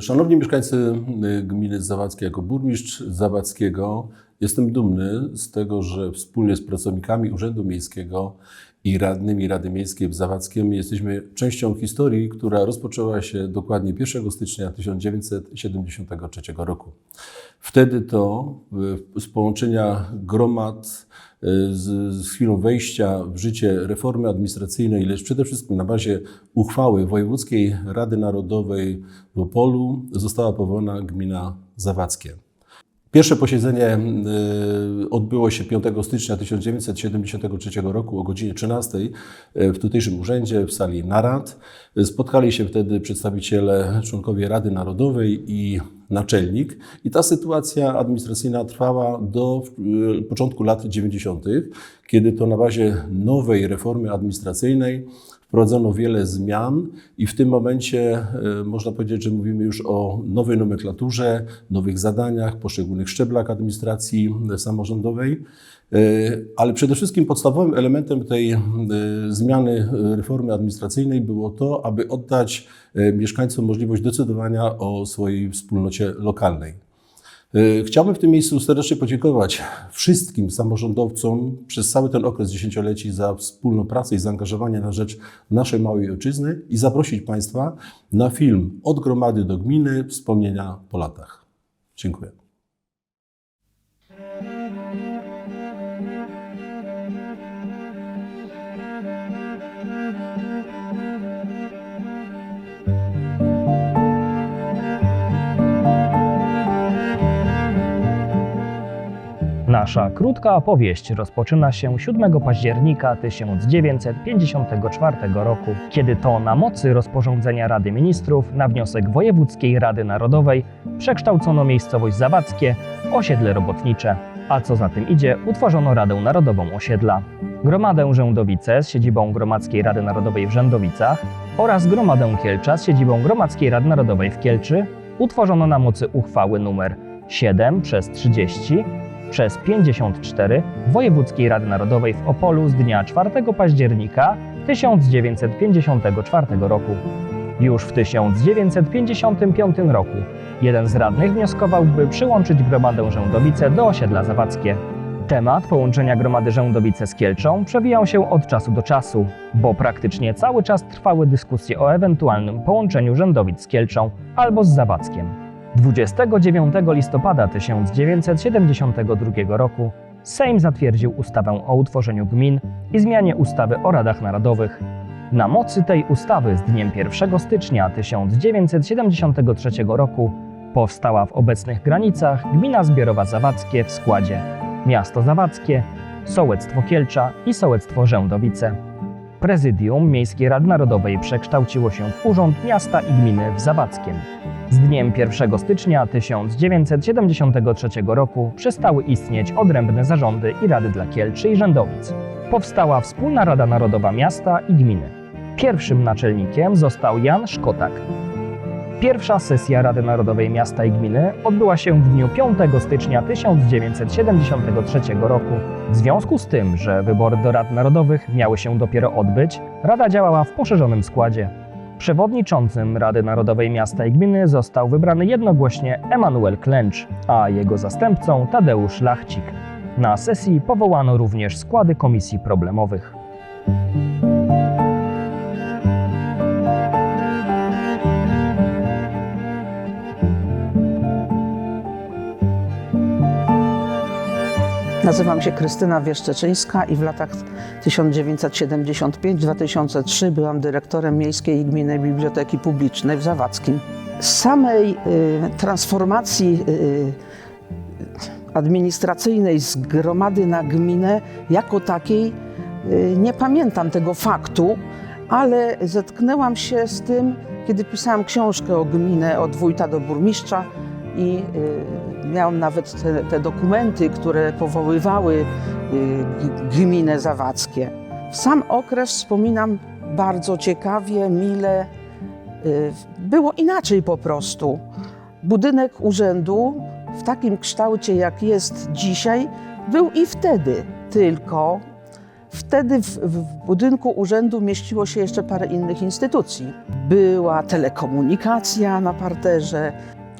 Szanowni mieszkańcy y, gminy Zawadzkie, jako burmistrz Zawadzkiego jestem dumny z tego, że wspólnie z pracownikami Urzędu Miejskiego i radnymi Rady Miejskiej w Zawadzkiem jesteśmy częścią historii, która rozpoczęła się dokładnie 1 stycznia 1973 roku. Wtedy to y, z połączenia gromad y, z, z chwilą wejścia w życie reformy administracyjnej, lecz przede wszystkim na bazie uchwały Wojewódzkiej Rady Narodowej w Opolu została powołana gmina Zawadzkie. Pierwsze posiedzenie y, odbyło się 5 stycznia 1973 roku o godzinie 13 w tutejszym urzędzie w sali narad. Spotkali się wtedy przedstawiciele, członkowie Rady Narodowej i naczelnik. I ta sytuacja administracyjna trwała do y, początku lat 90., kiedy to na bazie nowej reformy administracyjnej wprowadzono wiele zmian i w tym momencie e, można powiedzieć, że mówimy już o nowej nomenklaturze, nowych zadaniach, poszczególnych szczeblach administracji samorządowej. E, Ale przede wszystkim podstawowym elementem tej e, zmiany reformy administracyjnej było to, aby oddać e, mieszkańcom możliwość decydowania o swojej wspólnocie lokalnej. E, Chciałbym w tym miejscu serdecznie podziękować wszystkim samorządowcom przez cały ten okres dziesięcioleci za wspólną pracę i zaangażowanie na rzecz naszej małej ojczyzny i zaprosić Państwa na film Od gromady do gminy Wspomnienia po latach. Dziękuję. Nasza krótka opowieść rozpoczyna się 7 października 1954 roku, kiedy to na mocy rozporządzenia Rady Ministrów na wniosek Wojewódzkiej Rady Narodowej przekształcono miejscowość Zawadzkie w osiedle robotnicze, a co za tym idzie, utworzono Radę Narodową Osiedla. Gromadę Rzędowice z siedzibą Gromadzkiej Rady Narodowej w Rzędowicach oraz Gromadę Kielcza z siedzibą Gromadzkiej Rady Narodowej w Kielczy utworzono na mocy uchwały nr 7 przez 30 przez 54 Wojewódzkiej Rady Narodowej w Opolu z dnia 4 października 1954 roku. Już w 1955 roku jeden z radnych wnioskował, by przyłączyć gromadę Rzędowice do osiedla Zawadzkie. Temat połączenia gromady Rzędowice z Kielczą przewijał się od czasu do czasu, bo praktycznie cały czas trwały dyskusje o ewentualnym połączeniu Rzędowic z Kielczą albo z Zawadzkiem. 29 listopada 1972 roku Sejm zatwierdził ustawę o utworzeniu gmin i zmianie ustawy o radach narodowych. Na mocy tej ustawy z dniem 1 stycznia 1973 roku powstała w obecnych granicach gmina zbiorowa Zawadzkie w składzie miasto Zawadzkie, sołectwo Kielcza i sołectwo Rzędowice. Prezydium Miejskiej Rady Narodowej przekształciło się w Urząd Miasta i Gminy w Zawadzkiem. Z dniem 1 stycznia 1973 roku przestały istnieć odrębne zarządy i rady dla Kielczy i Rzędowic. Powstała Wspólna Rada Narodowa Miasta i Gminy. Pierwszym naczelnikiem został Jan Szkotak. Pierwsza sesja Rady Narodowej Miasta i Gminy odbyła się w dniu 5 stycznia 1973 roku. W związku z tym, że wybory do Rad Narodowych miały się dopiero odbyć, Rada działała w poszerzonym składzie. Przewodniczącym Rady Narodowej Miasta i Gminy został wybrany jednogłośnie Emanuel Klęcz, a jego zastępcą Tadeusz Lachcik. Na sesji powołano również składy komisji problemowych. Nazywam się Krystyna Wieszczeczyńska i w latach 1975-2003 byłam dyrektorem Miejskiej i Gminnej Biblioteki Publicznej w Zawadzkim. Z samej y, transformacji y, administracyjnej z gromady na gminę jako takiej y, nie pamiętam tego faktu, ale zetknęłam się z tym, kiedy pisałam książkę o gminę od wójta do burmistrza i y, miałam nawet te, te dokumenty, które powoływały y, gminę zawadzkie. Sam okres wspominam bardzo ciekawie, mile. Y, Było inaczej po prostu. Budynek urzędu w takim kształcie, jak jest dzisiaj, był i wtedy, tylko Wtedy w, w budynku urzędu mieściło się jeszcze parę innych instytucji. Była telekomunikacja na parterze,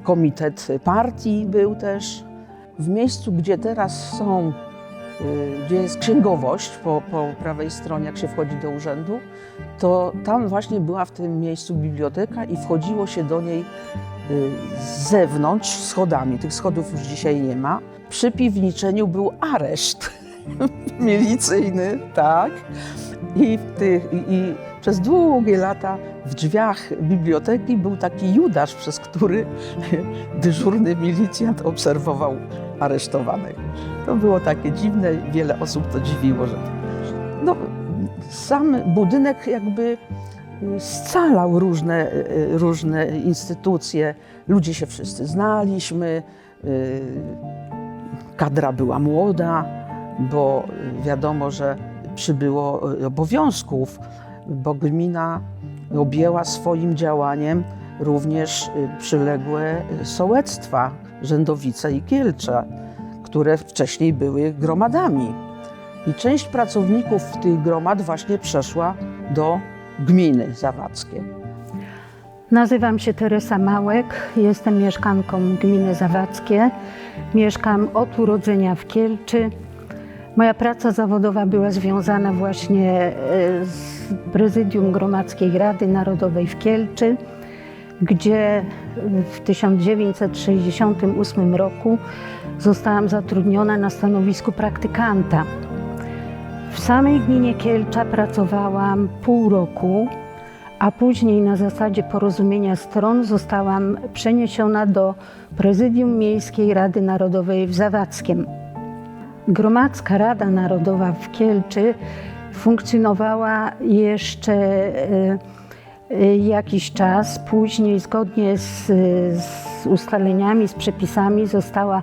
komitet partii był też. W miejscu, gdzie teraz są, y, gdzie jest księgowość po, po prawej stronie, jak się wchodzi do urzędu, to tam właśnie była w tym miejscu biblioteka i wchodziło się do niej y, z zewnątrz schodami. Tych schodów już dzisiaj nie ma. Przy piwniczeniu był areszt milicyjny, tak. I, tych, i, I przez długie lata w drzwiach biblioteki był taki Judasz, przez który dyżurny milicjant obserwował aresztowanych. To było takie dziwne, wiele osób to dziwiło, że no, sam budynek jakby y, scalał różne, y, różne instytucje. Ludzie się wszyscy znaliśmy, y, kadra była młoda, bo wiadomo, że przybyło y, obowiązków, bo gmina objęła swoim działaniem również y, przyległe y, sołectwa Rzędowice i Kielcze, które wcześniej były gromadami. I część pracowników tych gromad właśnie przeszła do gminy zawadzkie. Nazywam się Teresa Małek, jestem mieszkanką gminy Zawadzkie. Mieszkam od urodzenia w Kielczy. Moja praca zawodowa była związana właśnie e, z prezydium Gromadzkiej Rady Narodowej w Kielczy, gdzie w 1968 roku zostałam zatrudniona na stanowisku praktykanta. W samej gminie Kielcza pracowałam pół roku, a później na zasadzie porozumienia stron zostałam przeniesiona do Prezydium Miejskiej Rady Narodowej w Zawadzkiem. Gromadzka Rada Narodowa w Kielczy funkcjonowała jeszcze e, e, jakiś czas. Później, zgodnie z, z ustaleniami, z przepisami, została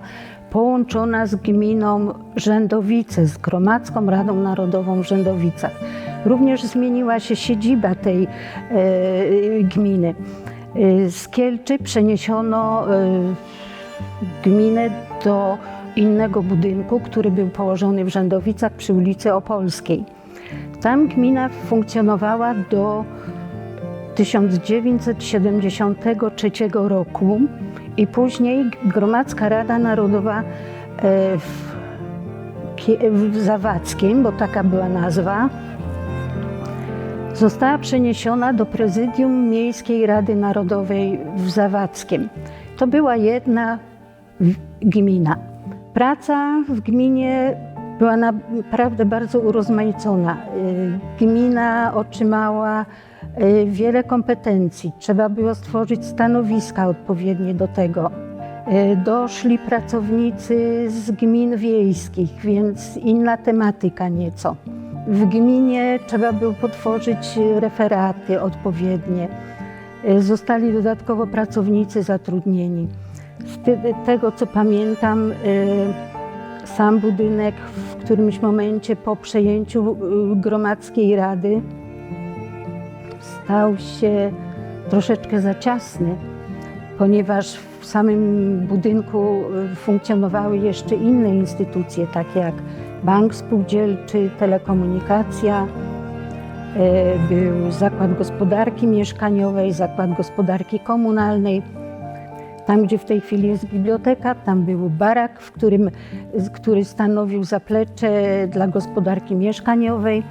połączona z gminą Rzędowice, z Gromadzką Radą Narodową w Rzędowicach. Również zmieniła się siedziba tej e, gminy. Z Kielczy przeniesiono gminę do innego budynku, który był położony w Rzędowicach przy ulicy Opolskiej. Tam gmina funkcjonowała do 1973 roku i później Gromadzka Rada Narodowa e, w, w Zawadzkiem, bo taka była nazwa, została przeniesiona do Prezydium Miejskiej Rady Narodowej w Zawadzkiem. To była jedna gmina. Praca w gminie była naprawdę bardzo urozmaicona. Y, Gmina otrzymała y, wiele kompetencji. Trzeba było stworzyć stanowiska odpowiednie do tego. Y, Doszli pracownicy z gmin wiejskich, więc inna tematyka nieco. W gminie trzeba było potworzyć referaty odpowiednie. Zostali dodatkowo pracownicy zatrudnieni. Z tego co pamiętam, y, sam budynek w którymś momencie po przejęciu y, gromadzkiej rady stał się troszeczkę za ciasny, ponieważ w samym budynku y, funkcjonowały jeszcze inne instytucje, takie jak Bank Spółdzielczy, Telekomunikacja, był Zakład Gospodarki Mieszkaniowej, Zakład Gospodarki Komunalnej. Tam, gdzie w tej chwili jest biblioteka, tam był barak, w którym, który stanowił zaplecze dla gospodarki mieszkaniowej.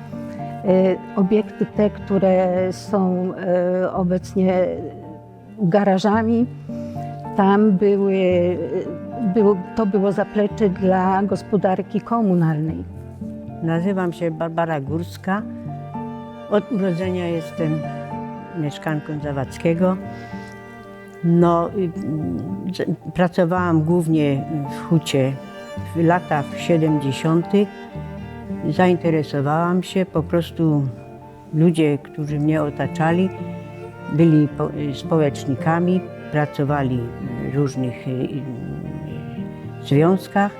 E, Obiekty te, które są e, obecnie garażami, tam były, było, to było zaplecze dla gospodarki komunalnej. Nazywam się Barbara Górska. Od urodzenia jestem mieszkanką Zawadzkiego. No, y, pracowałam głównie w hucie w latach 70. Zainteresowałam się, po prostu ludzie, którzy mnie otaczali, byli y, społecznikami, pracowali w różnych y, związkach.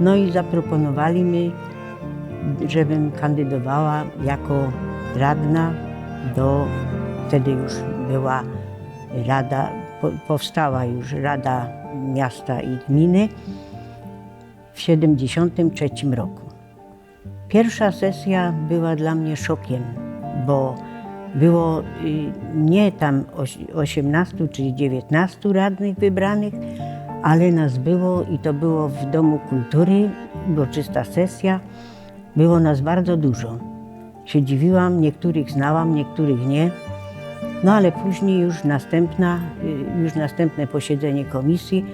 No i zaproponowali mi, żebym kandydowała jako radna do, wtedy już była rada, powstała już Rada Miasta i Gminy w 1973 roku. Pierwsza sesja była dla mnie szokiem, bo było y, nie tam oś- 18 czy 19 radnych wybranych, ale nas było i to było w Domu Kultury, uroczysta sesja. Było nas bardzo dużo. Się dziwiłam, niektórych znałam, niektórych nie. No ale później już następna, y, już następne posiedzenie komisji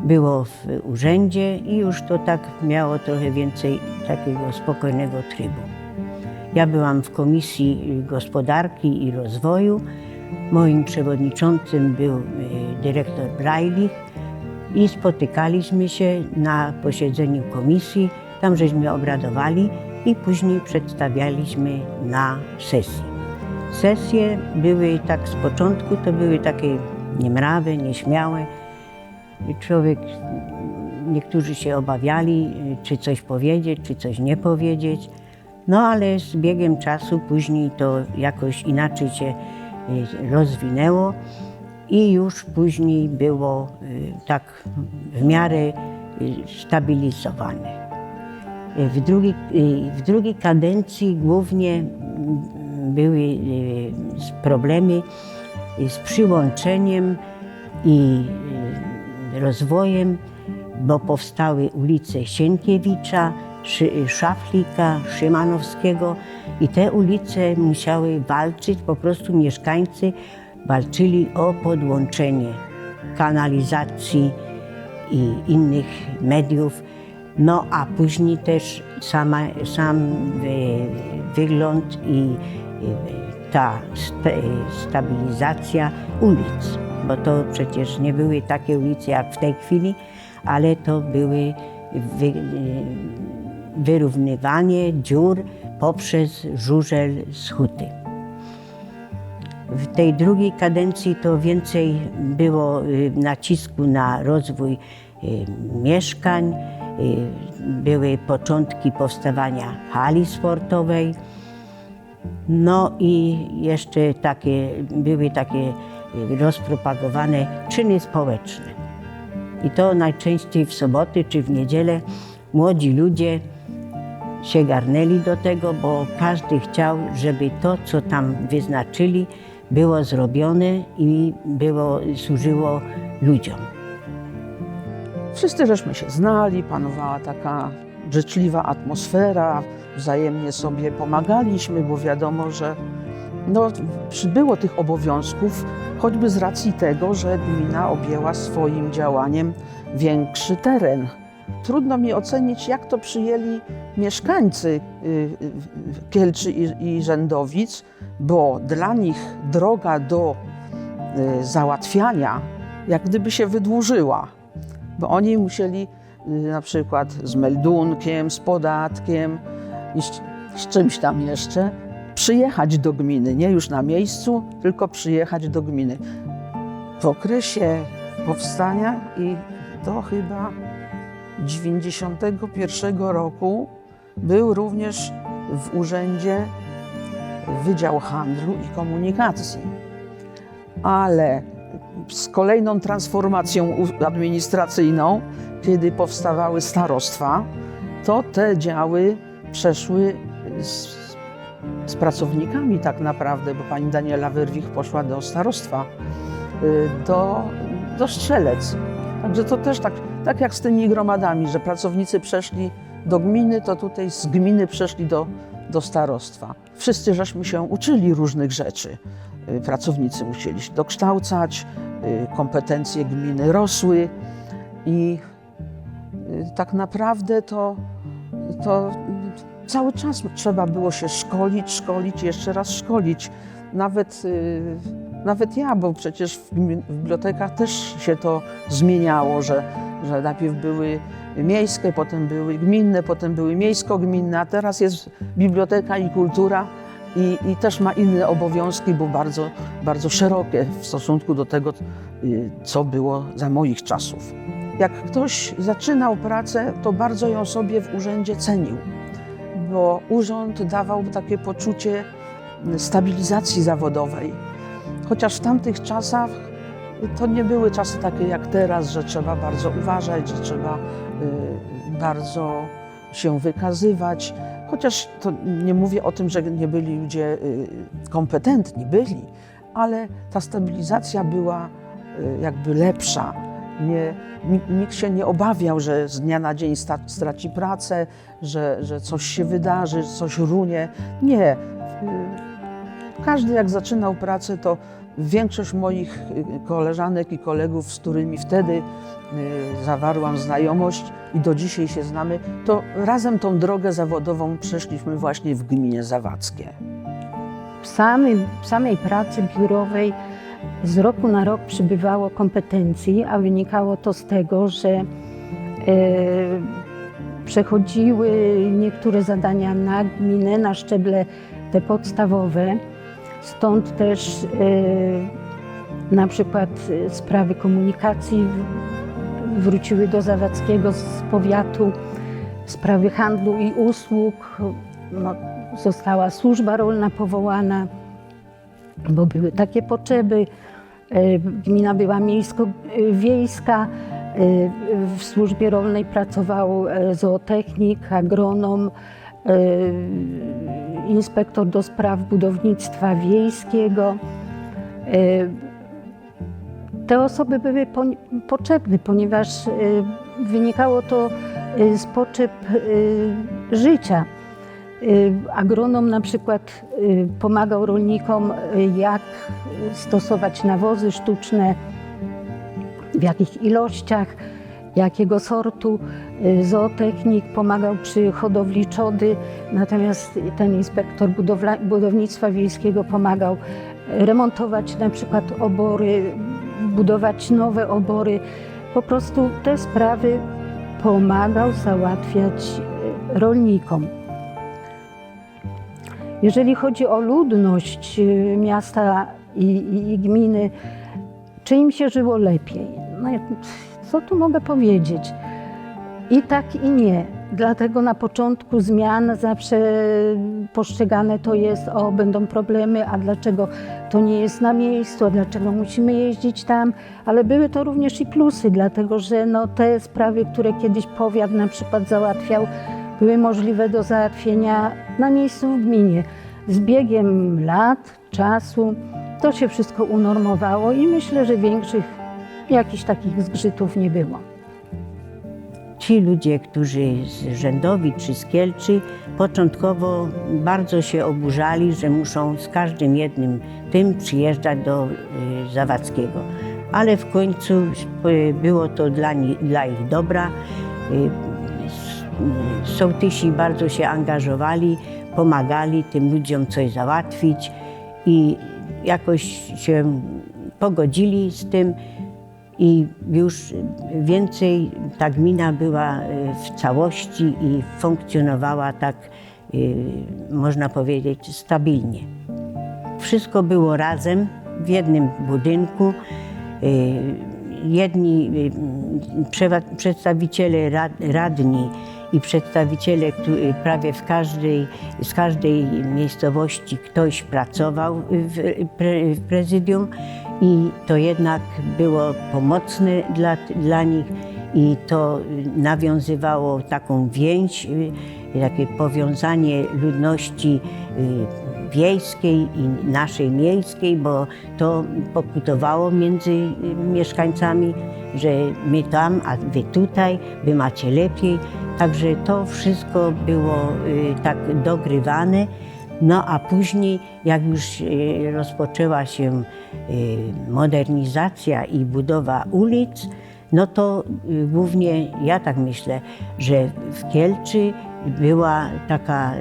było w urzędzie i już to tak miało trochę więcej takiego spokojnego trybu. Ja byłam w Komisji Gospodarki i Rozwoju. Moim przewodniczącym był y, dyrektor Brajlich i spotykaliśmy się na posiedzeniu komisji. Tam żeśmy obradowali i później przedstawialiśmy na sesji. Sesje były tak z początku, to były takie niemrawe, nieśmiałe. Człowiek, niektórzy się obawiali, czy coś powiedzieć, czy coś nie powiedzieć. No ale z biegiem czasu później to jakoś inaczej się y, rozwinęło i już później było y, tak w miarę y, stabilizowane. W drugiej, w drugiej kadencji głównie były z problemy y, z przyłączeniem i y, rozwojem, bo powstały ulice Sienkiewicza, Szaflika, Szymanowskiego i te ulice musiały walczyć, po prostu mieszkańcy walczyli o podłączenie kanalizacji i innych mediów. No a później też sama, sam wy, wygląd i ta sta, stabilizacja ulic, bo to przecież nie były takie ulice jak w tej chwili, ale to były wy, wyrównywanie dziur poprzez żużel z huty. W tej drugiej kadencji to więcej było y, nacisku na rozwój y, mieszkań, y, były początki powstawania hali sportowej. No i jeszcze takie, były takie rozpropagowane czyny społeczne. I to najczęściej w soboty czy w niedzielę młodzi ludzie się garnęli do tego, bo każdy chciał, żeby to, co tam wyznaczyli, było zrobione i było, służyło ludziom. Wszyscy żeśmy się znali, panowała taka życzliwa atmosfera, wzajemnie sobie pomagaliśmy, bo wiadomo, że no, przybyło tych obowiązków, choćby z racji tego, że gmina objęła swoim działaniem większy teren. Trudno mi ocenić, jak to przyjęli mieszkańcy y, y, Kielczy i, Rzędowic, bo dla nich droga do y, załatwiania jak gdyby się wydłużyła bo oni musieli y, na przykład z meldunkiem, z podatkiem i z, z czymś tam jeszcze przyjechać do gminy, nie już na miejscu, tylko przyjechać do gminy. W okresie powstania i do chyba 91 roku był również w urzędzie Wydział Handlu i Komunikacji. Ale z kolejną transformacją administracyjną, kiedy powstawały starostwa, to te działy przeszły z, z pracownikami tak naprawdę, bo pani Daniela Wyrwich poszła do starostwa, y, do, do Strzelec. Także to też tak, tak jak z tymi gromadami, że pracownicy przeszli do gminy, to tutaj z gminy przeszli do, do starostwa. Wszyscy żeśmy się uczyli różnych rzeczy. Y, Pracownicy musieli się dokształcać, y, kompetencje gminy rosły i y, tak naprawdę to, to cały czas trzeba było się szkolić, szkolić, jeszcze raz szkolić. Nawet, nawet ja, bo przecież w bibliotekach też się to zmieniało, że, że najpierw były miejskie, potem były gminne, potem były miejsko-gminne, a teraz jest biblioteka i kultura i, i też ma inne obowiązki, bo bardzo, bardzo szerokie w stosunku do tego, y, co było za moich czasów. Jak ktoś zaczynał pracę, to bardzo ją sobie w urzędzie cenił, bo urząd dawał takie poczucie stabilizacji zawodowej. Chociaż w tamtych czasach to nie były czasy takie jak teraz, że trzeba bardzo uważać, że trzeba y, bardzo się wykazywać. Chociaż to nie mówię o tym, że nie byli ludzie y, kompetentni, byli, ale ta stabilizacja była y, jakby lepsza. Nie, ni- nikt się nie obawiał, że z dnia na dzień straci pracę, że, że coś się wydarzy, coś runie. Nie. Każdy jak zaczynał pracę, to większość moich y, koleżanek i kolegów, z którymi wtedy y, zawarłam znajomość i do dzisiaj się znamy, to razem tą drogę zawodową przeszliśmy właśnie w gminie Zawadzkie. W, samym, w samej pracy biurowej z roku na rok przybywało kompetencji, a wynikało to z tego, że e, przechodziły niektóre zadania na gminę, na szczeble te podstawowe. Stąd też e, na przykład e, sprawy komunikacji wróciły do Zawadzkiego z powiatu, sprawy handlu i usług. No, została służba rolna powołana, bo były takie potrzeby. E, Gmina była miejsko-wiejska. W służbie rolnej pracował e, zootechnik, agronom, inspektor do spraw budownictwa wiejskiego. E, Te osoby były potrzebne, ponieważ e, wynikało to e, z potrzeb życia. Agronom na przykład pomagał rolnikom, jak stosować nawozy sztuczne, w jakich ilościach, jakiego sortu. Y, Zootechnik pomagał przy hodowli trzody, natomiast ten inspektor budowla, budownictwa wiejskiego pomagał remontować na przykład obory, budować nowe obory. Po prostu te sprawy pomagał załatwiać y, rolnikom. Jeżeli chodzi o ludność y, miasta i, i, i gminy, czy im się żyło lepiej? No, co tu mogę powiedzieć? I tak, i nie. Dlatego na początku zmian zawsze postrzegane to jest, o, będą problemy, a dlaczego to nie jest na miejscu, a dlaczego musimy jeździć tam. Ale były to również i plusy, dlatego że no, te sprawy, które kiedyś powiat na przykład załatwiał, były możliwe do załatwienia na miejscu w gminie. Z biegiem lat, czasu to się wszystko unormowało i myślę, że większych jakichś takich zgrzytów nie było. Ci ludzie, którzy z Rzędowi czy z Kielczy, początkowo bardzo się oburzali, że muszą z każdym jednym tym przyjeżdżać do y, Zawadzkiego. Ale w końcu było to dla, dla ich dobra. Y, Sołtysi bardzo się angażowali, pomagali tym ludziom coś załatwić i jakoś się pogodzili z tym i już więcej ta gmina była y, w całości i funkcjonowała tak, y, można powiedzieć, stabilnie. Wszystko było razem w jednym budynku. Y, Jedni przedstawiciele rad, radni i przedstawiciele prawie w każdej, z każdej miejscowości ktoś pracował w prezydium i to jednak było pomocne dla, dla nich i to nawiązywało taką więź, y, takie powiązanie ludności y, wiejskiej i naszej miejskiej, bo to pokutowało między y, mieszkańcami, że my tam, a wy tutaj, wy macie lepiej. Także to wszystko było tak dogrywane. No a później, jak już y, rozpoczęła się y, modernizacja i budowa ulic, no to y, głównie ja tak myślę, że w Kielczy była taka,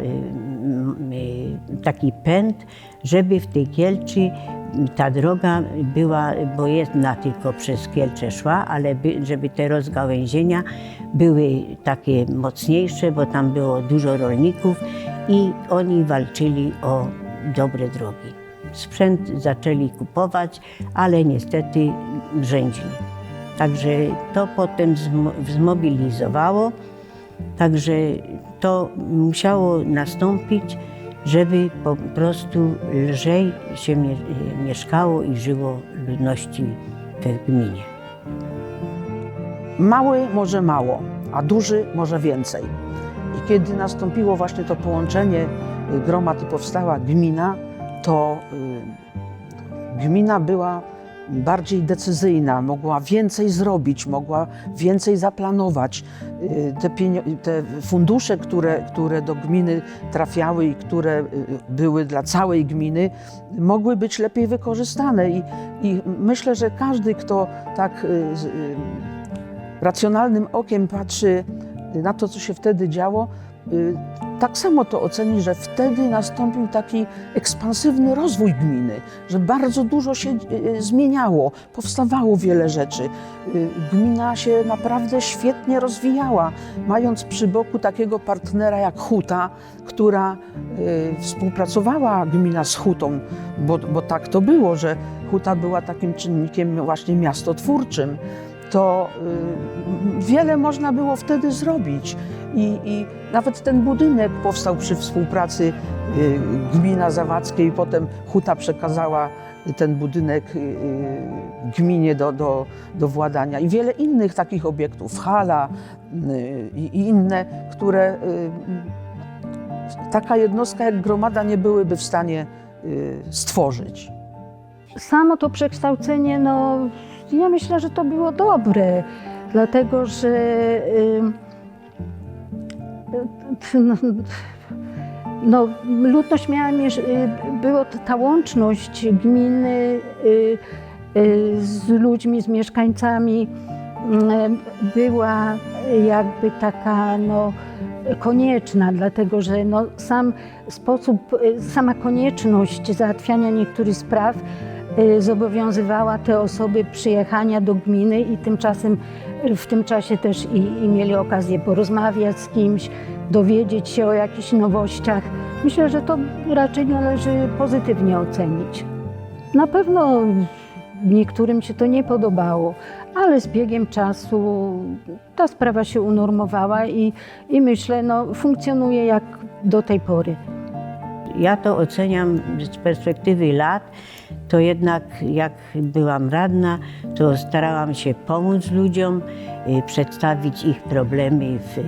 taki pęd, żeby w tej Kielczy ta droga była, bo jedna tylko przez Kielcze szła, ale by, żeby te rozgałęzienia były takie mocniejsze, bo tam było dużo rolników i oni walczyli o dobre drogi. Sprzęt zaczęli kupować, ale niestety rzędzili. Także to potem zmo- zmobilizowało, także to musiało nastąpić, żeby po prostu lżej się mie- mieszkało i żyło ludności w gminie. Mały może mało, a duży może więcej. Kiedy nastąpiło właśnie to połączenie y, gromad i powstała gmina, to y, gmina była bardziej decyzyjna, mogła więcej zrobić, mogła więcej zaplanować. Y, Te, te fundusze, które, które do gminy trafiały i które były dla całej gminy, mogły być lepiej wykorzystane. I, i myślę, że każdy, kto tak racjonalnym okiem patrzy na to, co się wtedy działo, y, tak samo to oceni, że wtedy nastąpił taki ekspansywny rozwój gminy, że bardzo dużo się y, zmieniało, powstawało wiele rzeczy. Y, Gmina się naprawdę świetnie rozwijała, mając przy boku takiego partnera jak Huta, która y, współpracowała gmina z Hutą, bo, bo tak to było, że Huta była takim czynnikiem właśnie miastotwórczym to y, wiele można było wtedy zrobić. I, I nawet ten budynek powstał przy współpracy y, gmina zawadzkiej, potem Huta przekazała ten budynek y, gminie do, do, do władania. I wiele innych takich obiektów, hala i inne, które taka jednostka jak gromada nie byłyby w stanie stworzyć. Samo to przekształcenie, no ja myślę, że to było dobre, dlatego że no, no, ludność miała, y, było to ta łączność gminy y, y, z ludźmi, z mieszkańcami była jakby taka no, konieczna, dlatego że no, sam sposób, sama konieczność załatwiania niektórych spraw zobowiązywała te osoby przyjechania do gminy i tymczasem y, w tym czasie też i, i mieli okazję porozmawiać z kimś, dowiedzieć się o jakichś nowościach. Myślę, że to raczej należy pozytywnie ocenić. Na pewno niektórym się to nie podobało, ale z biegiem czasu ta sprawa się unormowała i, i myślę, no, funkcjonuje jak do tej pory. Ja to oceniam z perspektywy lat, to jednak jak byłam radna, to starałam się pomóc ludziom, y, przedstawić ich problemy w, y,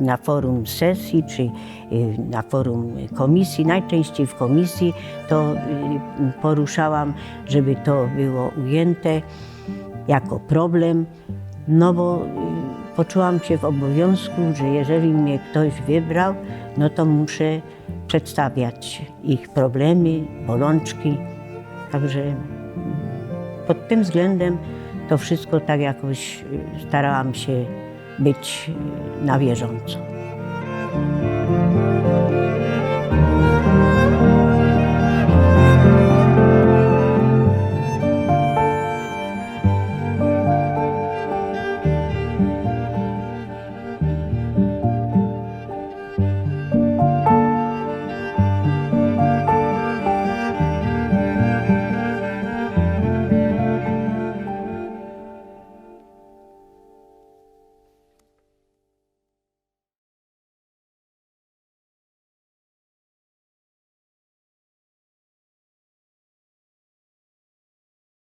na forum sesji czy y, na forum komisji. Najczęściej w komisji to poruszałam, żeby to było ujęte jako problem, no bo poczułam się w obowiązku, że jeżeli mnie ktoś wybrał, no to muszę przedstawiać ich problemy, bolączki. Także mm, pod tym względem to wszystko tak jakoś y, starałam się być y, na bieżąco.